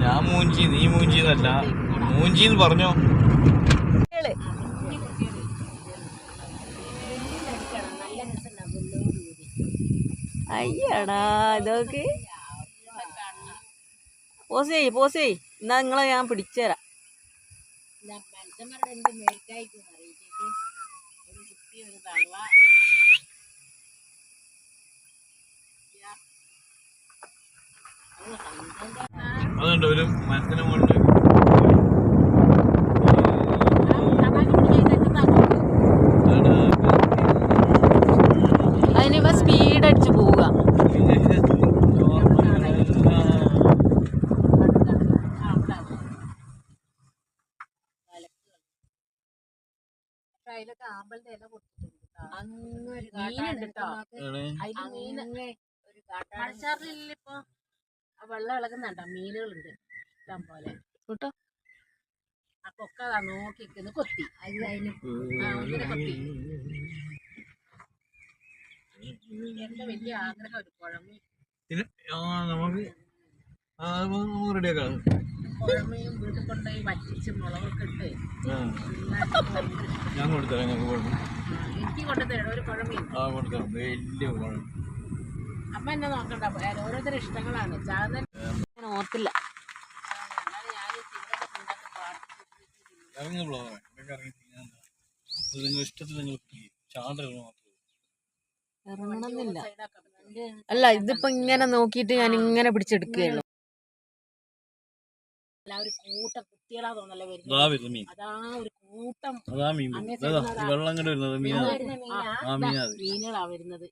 ഞാൻ മൂഞ്ചി നീ മൂഞ്ചി എന്നല്ല. മൂഞ്ചി എന്ന് പറഞ്ഞോ? അയ്യടാ ഇതൊക്കെ. പോസ് ചെയ്യ് എന്നാ നിങ്ങളെ ഞാൻ പിടിച്ചുതരാം മനുഷ്യന്മാരുടെ അറിയിച്ചിട്ട് ഒരു ഒരു ഒരു മരത്തിന് മുകളിൽ അതിനിപ്പോ സ്പീഡ് അടിച്ച് പോവുക. അതിലൊക്കെ ആമ്പലിന്റെ ഇല കൊടുത്തിട്ടുണ്ട് അങ്ങൊരു മീനുണ്ട് കേട്ടോ അതിൽ മീന് ഒരു മഴച്ചാറിലില്ല ഇപ്പൊ വെള്ളം ഇളകുന്നുണ്ടോ മീനുകളുണ്ട് ഇഷ്ടം പോലെ. കേട്ടോ. ആ കൊക്ക അതാ നോക്കിക്കുന്നു കൊത്തി. അത് അതിന് ഒന്നിനെ കൊത്തി. എന്റെ വലിയ ആഗ്രഹം ഒരു നമുക്ക് വീട്ടിൽ കൊണ്ടുപോയി വറ്റിച്ച് മുളകൊക്കെ ഇട്ട്. ഞാൻ കൊടുത്തരാം ഞങ്ങൾക്ക് കുഴപ്പം ആ, എനിക്ക് കൊണ്ടുതരണം ഒരു കൊടുത്തരാം. വലിയ കുഴപ്പം അമ്മ എന്നെ നോക്കണ്ട. ഓരോരുത്തരുടെ ഇഷ്ടങ്ങളാണ്. ഞാൻ ഓർത്തില്ല. ഇറങ്ങി ഇറങ്ങി നിങ്ങൾ ഇഷ്ടത്തിൽ നിങ്ങൾ ഇറങ്ങണമെന്നില്ല. അല്ല ഇതിപ്പോ ഇങ്ങനെ നോക്കിയിട്ട് ഞാൻ ഇങ്ങനെ പിടിച്ചെടുക്കുകയുള്ളൂ. വെള്ളം കണ്ട് വരുന്നത്. മീനാ. മീനുകളാ വരുന്നത്.